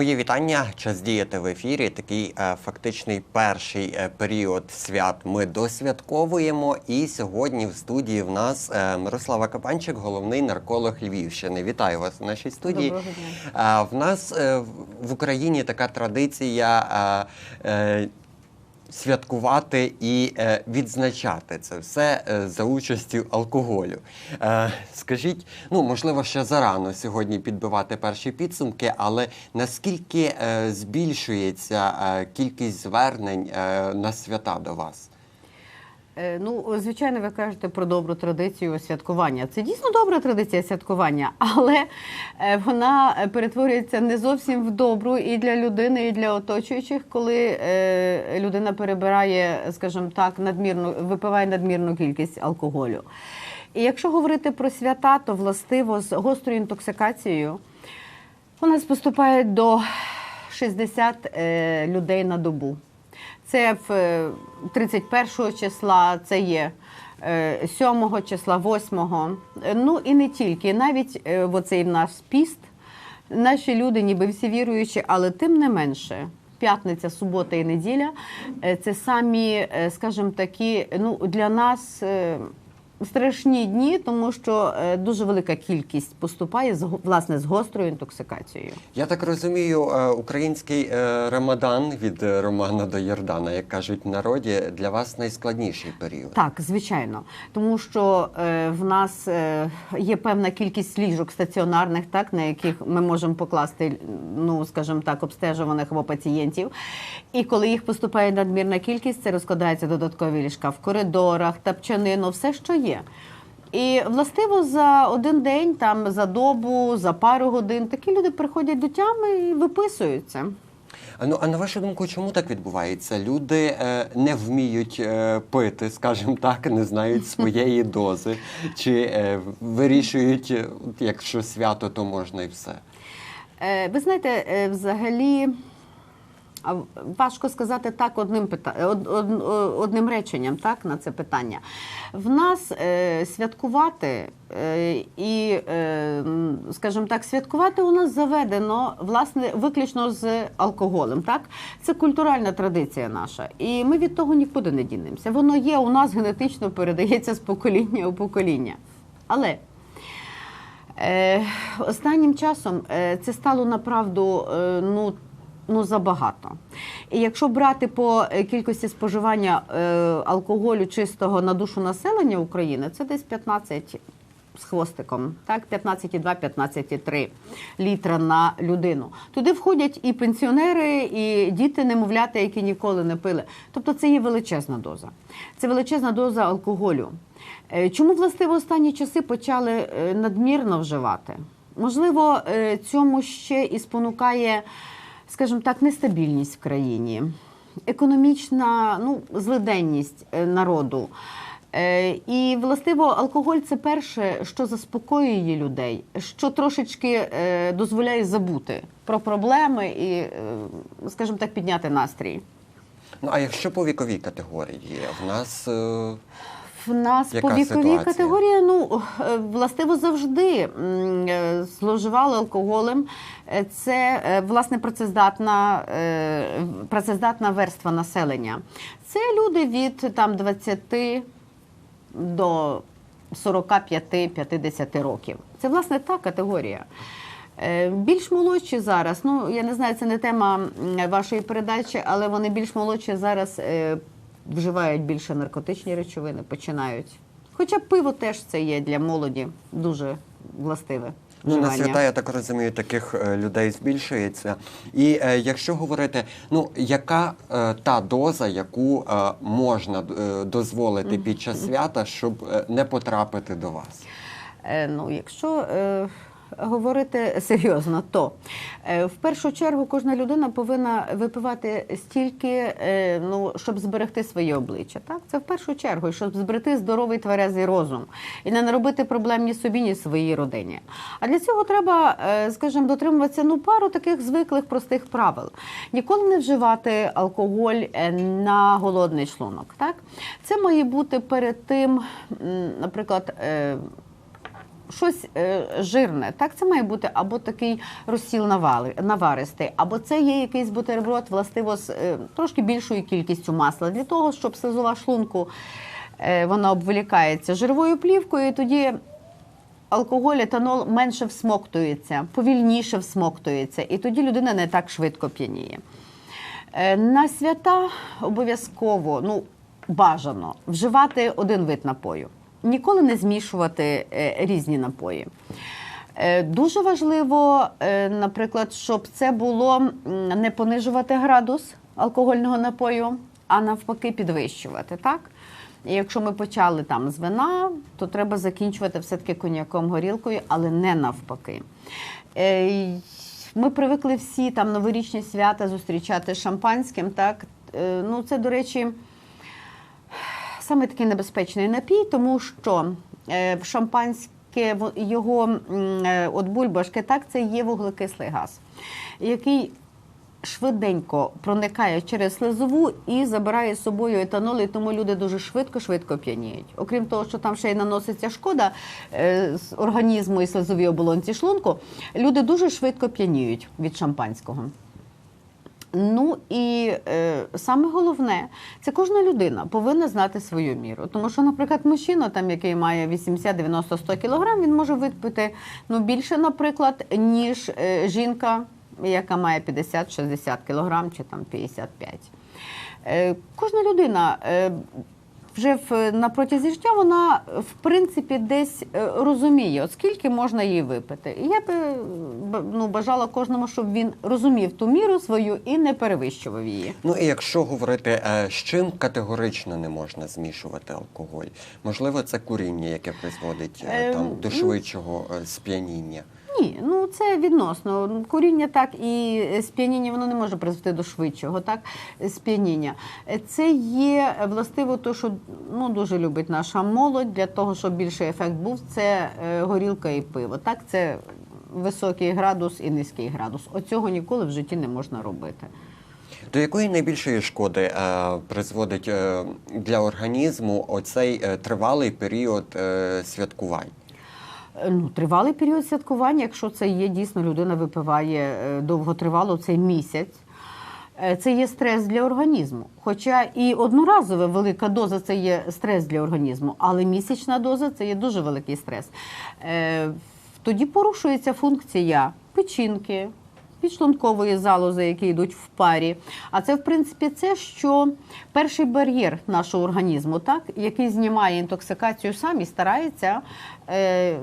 Мої вітання. Час діяти в ефірі. Такий е, фактичний перший е, період свят ми досвятковуємо. І сьогодні в студії в нас е, Мирослава Капанчик, головний нарколог Львівщини. Вітаю вас в нашій студії. Доброго дня. Е, в нас е, в- Україні така традиція. е, е, Святкувати і е, відзначати це все е, за участю алкоголю. Е, скажіть, ну можливо, ще зарано сьогодні підбивати перші підсумки, але наскільки збільшується кількість звернень на свята до вас? Е, Ну, звичайно, ви кажете про добру традицію святкування. Це дійсно добра традиція святкування, але е, вона перетворюється не зовсім в добру і для людини, і для оточуючих, коли е, людина перебирає, скажімо так, надмірну випиває надмірну кількість алкоголю. І якщо говорити про свята, то властиво з гострою інтоксикацією у нас поступає до 60 е, людей на добу. Це в е, 31 числа, це є е, 7 числа, 8. Е, Ну і не тільки, навіть е, в оцей наш піст, наші люди, ніби всі віруючі, але тим не менше. П'ятниця, субота і неділя е, це самі, е, скажімо такі, ну для нас е, страшні дні, тому що е, дуже велика кількість поступає з власне з гострою інтоксикацією. Я так розумію, е, український е, Рамадан від Романа до Йордана, як кажуть в народі, для вас найскладніший період. Так, звичайно, тому що в нас є певна кількість ліжок стаціонарних, так на яких ми можемо покласти, ну скажімо так, обстежуваних або пацієнтів. І коли їх поступає надмірна кількість, це розкладається додаткові ліжка в коридорах, тапчанину, все, що є. І властиво за один день, там за добу, за пару годин такі люди приходять до тями і виписуються. А ну а на вашу думку, чому так відбувається? Люди е, не вміють е, пити, скажімо так, не знають своєї дози, чи е, вирішують, якщо свято, то можна і все. Е, Ви знаєте, е, взагалі важко сказати так одним одним реченням так, на це питання. В нас е, святкувати е, і, е, скажімо так, святкувати у нас заведено власне виключно з алкоголем. Так? Це культуральна традиція наша. І ми від того нікуди не дінемося. Воно є у нас генетично передається з покоління у покоління. Але Е, останнім часом е, це стало направду е, ну, ну, забагато. І якщо брати по е, кількості споживання е, алкоголю чистого на душу населення України, це десь 15 з хвостиком, так, 15,2-15,3 літра на людину. Туди входять і пенсіонери, і діти, немовлята, які ніколи не пили. Тобто це є величезна доза. Це величезна доза алкоголю. Е, Чому властиво останні часи почали надмірно вживати? Можливо, цьому ще і спонукає, скажімо так, нестабільність в країні, економічна ну, злиденність е, народу. Е, І властиво алкоголь це перше, що заспокоює людей, що трошечки е, дозволяє забути про проблеми і, скажімо так, підняти настрій. Ну а якщо по віковій категорії, в нас В нас Яка по віковій ситуація? категорії, ну е, властиво завжди е, зловживали алкоголем. Е, Це власне працездатна, працездатна верства населення. Це люди від там 20 до 45-50 років. Це власне та категорія. Більш молодші зараз, ну я не знаю, це не тема вашої передачі, але вони більш молодші зараз вживають більше наркотичні речовини, починають. Хоча пиво теж це є для молоді дуже властиве. Ну, на свята, я так розумію, таких е, людей збільшується. І е, якщо говорити, ну яка е, та доза, яку е, можна е, дозволити під час свята, щоб е, не потрапити до вас? Е, Ну, якщо е, говорити серйозно, то е, в першу чергу кожна людина повинна випивати стільки, е, ну, щоб зберегти своє обличчя. Так? Це в першу чергу, щоб зберегти здоровий тверезий розум і не наробити проблем ні собі, ні своїй родині. А для цього треба, е, скажімо, дотримуватися ну, пару таких звиклих простих правил. Ніколи не вживати алкоголь на голодний шлунок. Так? Це має бути перед тим, наприклад, щось е, жирне. Так, це має бути або такий розсіл навали- наваристий, або це є якийсь бутерброд, властиво з е, трошки більшою кількістю масла, для того, щоб слизова шлунку е, вона обволікається жировою плівкою, і тоді алкоголь, етанол менше всмоктується, повільніше всмоктується, і тоді людина не так швидко п'яніє. Е, На свята обов'язково ну, бажано вживати один вид напою, ніколи не змішувати е, різні напої. Е, Дуже важливо, е, наприклад, щоб це було не понижувати градус алкогольного напою, а навпаки підвищувати. Так? І якщо ми почали там з вина, то треба закінчувати все-таки коньяком горілкою, але не навпаки. Ми привикли всі там новорічні свята зустрічати шампанським. Так? Ну, це, до речі, саме такий небезпечний напій, тому що е, в шампанське його е, от бульбашки, так, це є вуглекислий газ, який швиденько проникає через слизову і забирає з собою етанол, і тому люди дуже швидко-швидко п'яніють. Окрім того, що там ще й наноситься шкода е, з організму і слизовій оболонці шлунку, люди дуже швидко п'яніють від шампанського. Ну і е, саме головне, це кожна людина повинна знати свою міру. Тому що, наприклад, мужчина, там, який має 80, 90, 100 кілограм, він може випити ну, більше, наприклад, ніж е, жінка, яка має 50-60 кілограм чи там 55. Е, кожна людина. Е, вже в на протязі життя вона в принципі десь е, розуміє, от скільки можна їй випити. І я е, б- ну, бажала кожному, щоб він розумів ту міру свою і не перевищував її. Ну і якщо говорити, е, з чим категорично не можна змішувати алкоголь? Можливо, це куріння, яке призводить е, там до ну, швидшого е, сп'яніння. Ні, ну це відносно. Куріння так і сп'яніння воно не може призвести до швидшого, так сп'яніння. Це є властиво, то що ну дуже любить наша молодь для того, щоб більший ефект був. Це е, горілка і пиво. Так, це високий градус і низький градус. Оцього ніколи в житті не можна робити. До якої найбільшої шкоди е, призводить е, для організму оцей е, тривалий період е, святкувань? Е, Ну, тривалий період святкування, якщо це є дійсно людина випиває е, довготривало цей місяць. е, Це є стрес для організму. Хоча і одноразова велика доза це є стрес для організму, але місячна доза це є дуже великий стрес. Тоді порушується функція печінки, підшлункової залози, які йдуть в парі. А це, в принципі, це, що перший бар'єр нашого організму, так, який знімає інтоксикацію сам і старається. Е,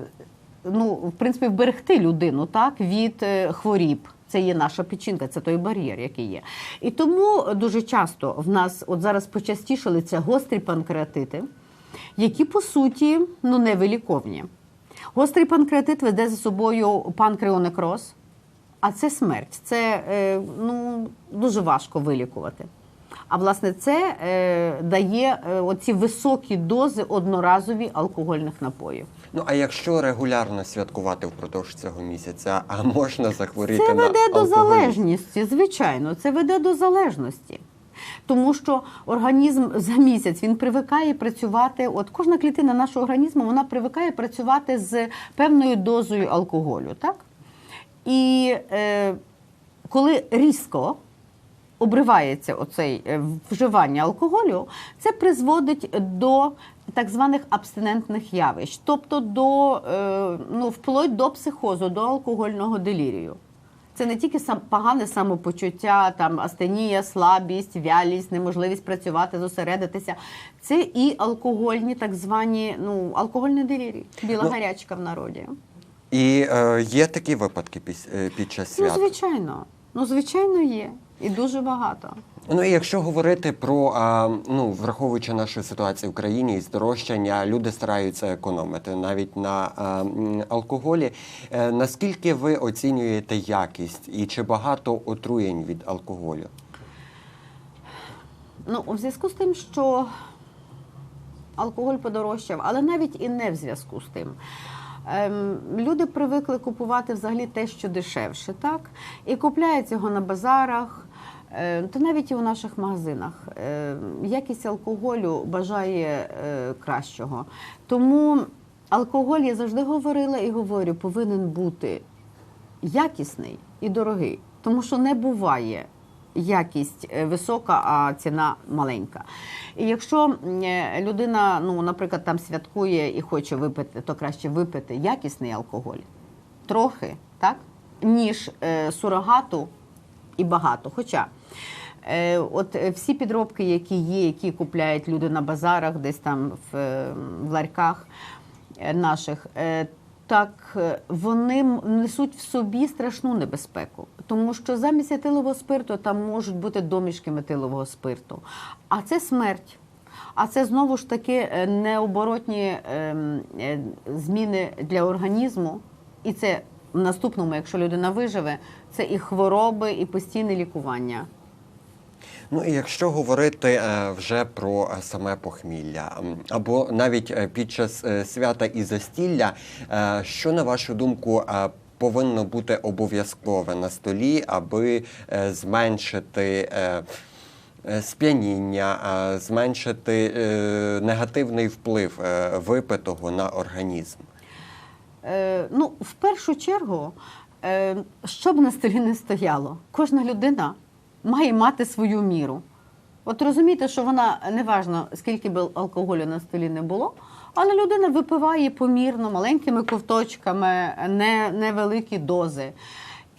ну, в принципі, вберегти людину так, від е, хворіб. Це є наша печінка, це той бар'єр, який є. І тому дуже часто в нас, от зараз почастішали це гострі панкреатити, які по суті ну, невиліковні. Гострий панкреатит веде за собою панкреонекроз, а це смерть. Це е, ну, дуже важко вилікувати. А власне це е, дає е, оці високі дози одноразові алкогольних напоїв. Ну а якщо регулярно святкувати впродовж цього місяця, а можна захворіти Це на веде до залежності, звичайно, це веде до залежності. Тому що організм за місяць він привикає працювати. От кожна клітина нашого організму вона привикає працювати з певною дозою алкоголю. Так? І е, коли різко обривається оцей е, вживання алкоголю, це призводить до так званих абстинентних явищ, тобто до е, ну, вплоть до психозу, до алкогольного делірію. Це не тільки сам погане самопочуття, там астенія, слабість, вялість, неможливість працювати, зосередитися. Це і алкогольні, так звані, ну, алкогольний делірій, біла Ну, гарячка в народі. І е, є такі випадки піс- е, під час Ну, звичайно. Ну, звичайно, є. І дуже багато. Ну і якщо говорити про а, ну враховуючи нашу ситуацію в країні і здорожчання, люди стараються економити навіть на а, алкоголі. Е, наскільки ви оцінюєте якість і чи багато отруєнь від алкоголю? Ну, у зв'язку з тим, що алкоголь подорожчав, але навіть і не в зв'язку з тим. Ем, люди привикли купувати взагалі те, що дешевше, так? І купляють його на базарах, е, та навіть і у наших магазинах. Е, якість алкоголю бажає е, кращого. Тому алкоголь, я завжди говорила і говорю, повинен бути якісний і дорогий, тому що не буває якість е, висока, а ціна маленька. І якщо е, людина, ну, наприклад, там святкує і хоче випити, то краще випити якісний алкоголь трохи, так, ніж е, сурогату і багато. Хоча От всі підробки, які є, які купляють люди на базарах, десь там в, в ларьках наших, так е, вони несуть в собі страшну небезпеку, тому що замість етилового спирту там можуть бути домішки метилового спирту, а це смерть. А це знову ж таки е, необоротні ем, е, зміни для організму, і це в наступному, якщо людина виживе, це і хвороби, і постійне лікування. Ну і якщо говорити е, вже про е, саме похмілля, або навіть е, під час свята і застілля, що на вашу думку повинно бути обов'язкове на столі, аби зменшити сп'яніння, зменшити негативний вплив випитого на організм? Ну, в першу чергу, що б на столі не стояло, кожна людина має мати свою міру. От розумієте, що вона неважно, скільки б алкоголю на столі не було, але людина випиває помірно, маленькими ковточками, не, невеликі дози.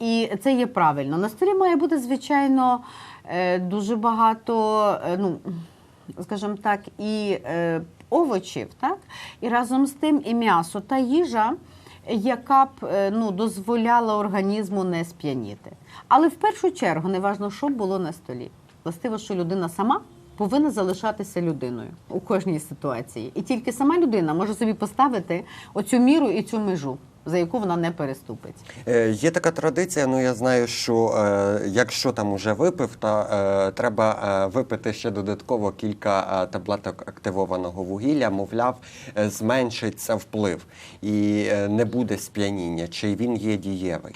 І це є правильно. На столі має бути, звичайно, е, дуже багато, е, ну, скажімо так, і е, овочів, так? і разом з тим і м'ясо та їжа, яка б е, ну, дозволяла організму не сп'яніти. Але в першу чергу, неважно, що було на столі. Властиво, що людина сама повинна залишатися людиною у кожній ситуації. І тільки сама людина може собі поставити оцю міру і цю межу, за яку вона не переступить. Е, Є така традиція, ну я знаю, що е, якщо там уже випив, то е, треба е, випити ще додатково кілька е, таблеток активованого вугілля, мовляв, е, зменшиться вплив і е, не буде сп'яніння. Чи він є дієвий?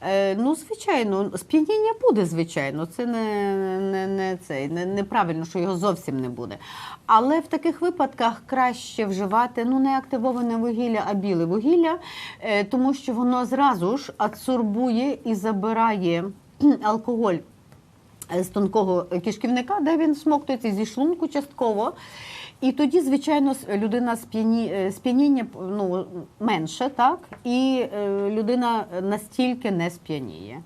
Е, ну, звичайно, сп'яніння буде, звичайно. Це не, не, не, це, не, неправильно, що його зовсім не буде. Але в таких випадках краще вживати ну, не активоване вугілля, а біле вугілля, е, тому що воно зразу ж адсорбує і забирає алкоголь е, з тонкого кишківника, де він смоктується зі шлунку частково. І тоді, звичайно, людина сп'яні, е, сп'яніння ну, менше, так? І е, людина настільки не сп'яніє.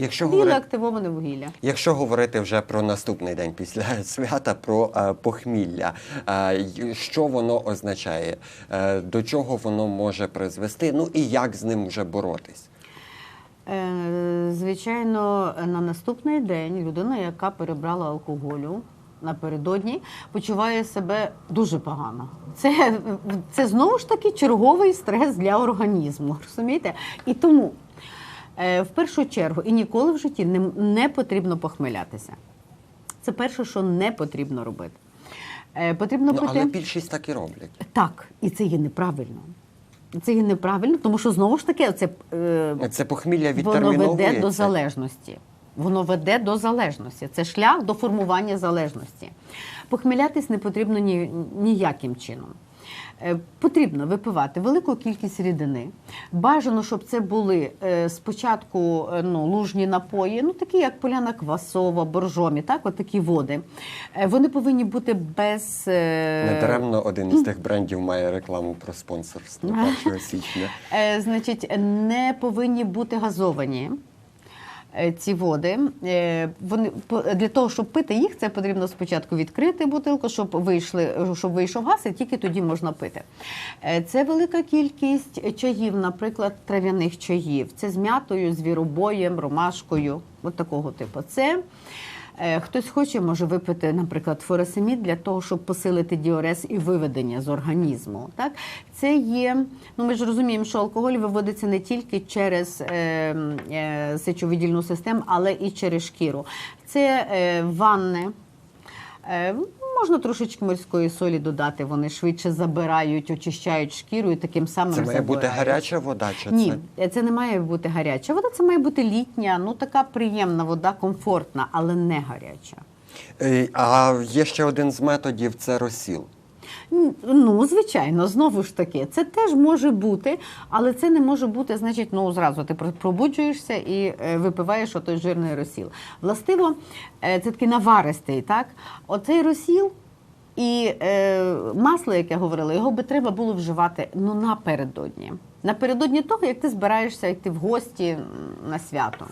Якщо Біле говорити, активоване вугілля. якщо говорити вже про наступний день після свята, про е, похмілля, е, що воно означає, е, до чого воно може призвести, ну і як з ним вже боротись? Е, Звичайно, на наступний день людина, яка перебрала алкоголю напередодні, почуває себе дуже погано. Це, це знову ж таки черговий стрес для організму. Розумієте? І тому е, в першу чергу і ніколи в житті не, не потрібно похмелятися. Це перше, що не потрібно робити. Е, Потрібно Ну, пити. але більшість так і роблять. Так, і це є неправильно. Це є неправильно, тому що знову ж таки, це е, Це похмілля воно веде до залежності. Воно веде до залежності. Це шлях до формування залежності. Похмілятись не потрібно ні, ніяким чином. Е, Потрібно випивати велику кількість рідини. Бажано, щоб це були е, спочатку е, ну, лужні напої, ну такі як поляна квасова, боржомі, так, от такі води. Вони повинні бути без Недаремно один із тих брендів має рекламу про спонсорство 1 січня. Значить, не повинні бути газовані. Е, Ці води Е, вони для того, щоб пити їх, це потрібно спочатку відкрити бутилку, щоб вийшли, щоб вийшов газ, і тільки тоді можна пити. Е, Це велика кількість чаїв, наприклад, трав'яних чаїв. Це з м'ятою, звіробоєм, ромашкою, от такого типу. Це Хтось хоче, може випити, наприклад, форесемід для того, щоб посилити діорез і виведення з організму. Так? Це є, ну ми ж розуміємо, що алкоголь виводиться не тільки через е, е, сечовидільну систему, але і через шкіру. Це е, ванни. Можна трошечки морської солі додати, вони швидше забирають, очищають шкіру і таким самим Це має бути гаряча вода, чи Ні, це? це не має бути гаряча вода, це має бути літня, ну така приємна вода, комфортна, але не гаряча. Е, А є ще один з методів це розсіл. Ну, звичайно, знову ж таки, це теж може бути, але це не може бути, значить, ну зразу ти пробуджуєшся і е, випиваєш отой жирний розсіл. Властиво, е, це такий наваристий, так? Оцей розсіл і е, масло, яке говорила, його би треба було вживати ну напередодні. Напередодні того, як ти збираєшся йти в гості на свято.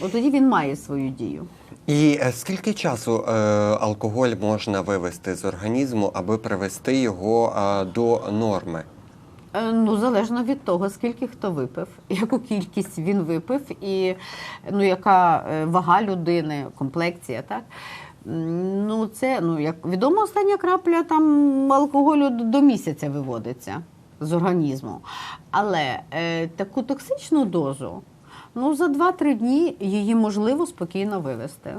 От тоді він має свою дію. І е, скільки часу е, алкоголь можна вивести з організму, аби привести його до норми? Е, Ну, залежно від того, скільки хто випив, яку кількість він випив, і ну, яка вага людини, комплекція, так? Ну, це, ну, як відомо, остання крапля там алкоголю до місяця виводиться з організму. Але е, таку токсичну дозу, ну, за 2-3 дні її можливо спокійно вивести.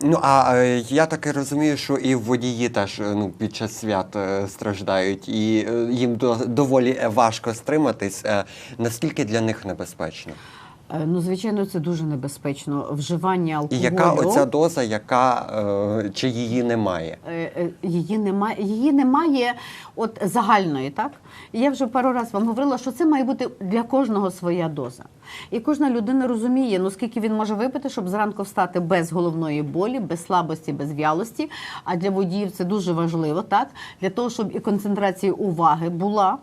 Ну а е, я таки розумію, що і водії теж е, ну, під час свят е, страждають, і е, їм до, доволі важко стриматись. Е, наскільки для них небезпечно? Е, Ну, звичайно, це дуже небезпечно. Вживання І яка оця доза, яка е, чи її немає? Е, Її немає, її немає от загальної, так? Я вже пару разів вам говорила, що це має бути для кожного своя доза. І кожна людина розуміє, ну скільки він може випити, щоб зранку встати без головної болі, без слабості, без в'ялості. А для водіїв це дуже важливо, так? Для того, щоб і концентрація уваги була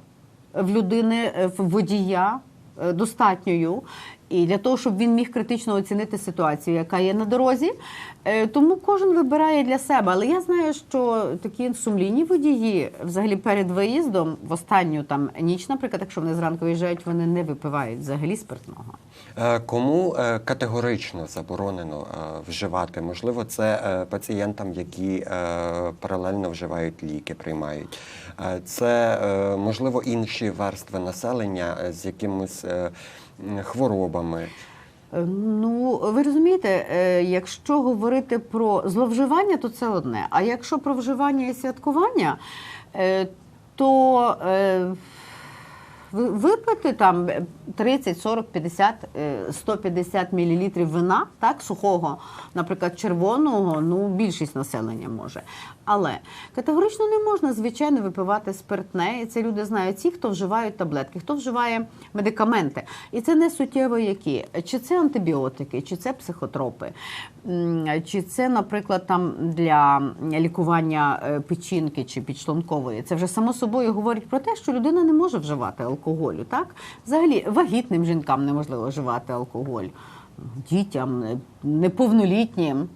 в людини, в водія достатньою. І для того, щоб він міг критично оцінити ситуацію, яка є на дорозі. Е, Тому кожен вибирає для себе. Але я знаю, що такі сумлінні водії, взагалі перед виїздом, в останню там ніч, наприклад, якщо вони зранку виїжджають, вони не випивають взагалі спиртного. Е, Кому е, категорично заборонено вживати? Можливо, це пацієнтам, які паралельно вживають ліки, приймають. Це можливо інші верстви населення з якимись м, хворобами. Е, Ну, ви розумієте, е, якщо говорити про зловживання, то це одне. А якщо про вживання і святкування, е, то ви- випити там 30, 40, 50, е, 150 мл вина, так, сухого, наприклад, червоного, ну, більшість населення може. Але категорично не можна, звичайно, випивати спиртне. І це люди знають ті, хто вживають таблетки, хто вживає медикаменти. І це не суттєво які. Чи це антибіотики, чи це психотропи, чи це, наприклад, там для лікування е, печінки чи підшлункової. Це вже само собою говорить про те, що людина не може вживати алкоголю. Так? Взагалі, вагітним жінкам неможливо вживати алкоголь, дітям, е, неповнолітнім.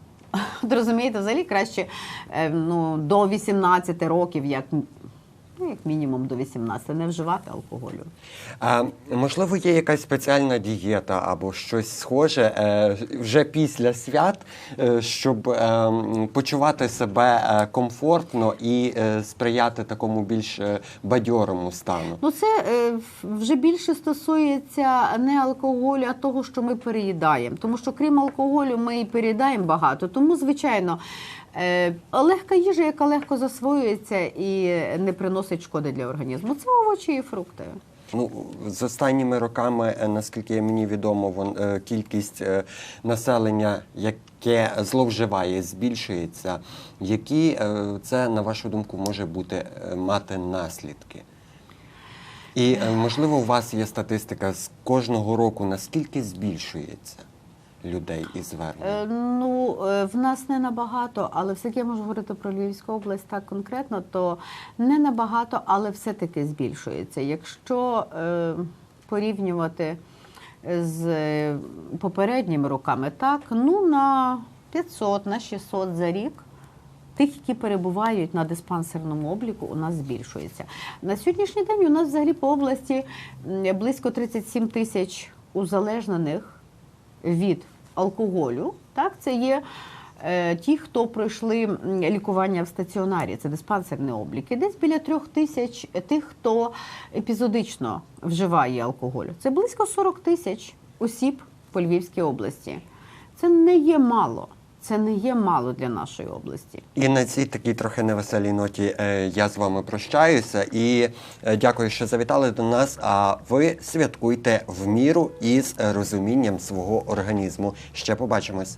Розумієте, взагалі краще е, ну, до 18 років, як, ну, як мінімум до 18, не вживати алкоголю. А, можливо, є якась спеціальна дієта або щось схоже е, вже після свят, е, щоб е, почувати себе комфортно і сприяти такому більш бадьорому стану. Ну, це вже більше стосується не алкоголю, а того, що ми переїдаємо. Тому що крім алкоголю, ми і переїдаємо багато. Тому, звичайно, легка їжа, яка легко засвоюється і не приносить шкоди для організму. Це овочі і фрукти. Ну, з останніми роками, е, наскільки мені відомо, вон, е, кількість е, населення, яке зловживає, збільшується. Які е, це, на вашу думку, може бути е, мати наслідки? І е, можливо, у вас є статистика з кожного року, наскільки збільшується людей Е, звернень? Ну, е, в нас не набагато, але все-таки я можу говорити про Львівську область так конкретно, то не набагато, але все-таки збільшується. Якщо е, порівнювати з е, попередніми роками, так, ну на 500, на 600 за рік. Тих, які перебувають на диспансерному обліку, у нас збільшується. На сьогоднішній день у нас взагалі по області близько 37 тисяч узалежнених від алкоголю. Так, це є е, ті, хто пройшли лікування в стаціонарі, це диспансерні обліки. Десь біля трьох тисяч тих, хто епізодично вживає алкоголь. Це близько 40 тисяч осіб по Львівській області. Це не є мало. Це не є мало для нашої області. І на цій такій трохи невеселій ноті е, я з вами прощаюся і е, дякую, що завітали до нас. А ви святкуйте в міру із розумінням свого організму. Ще побачимось.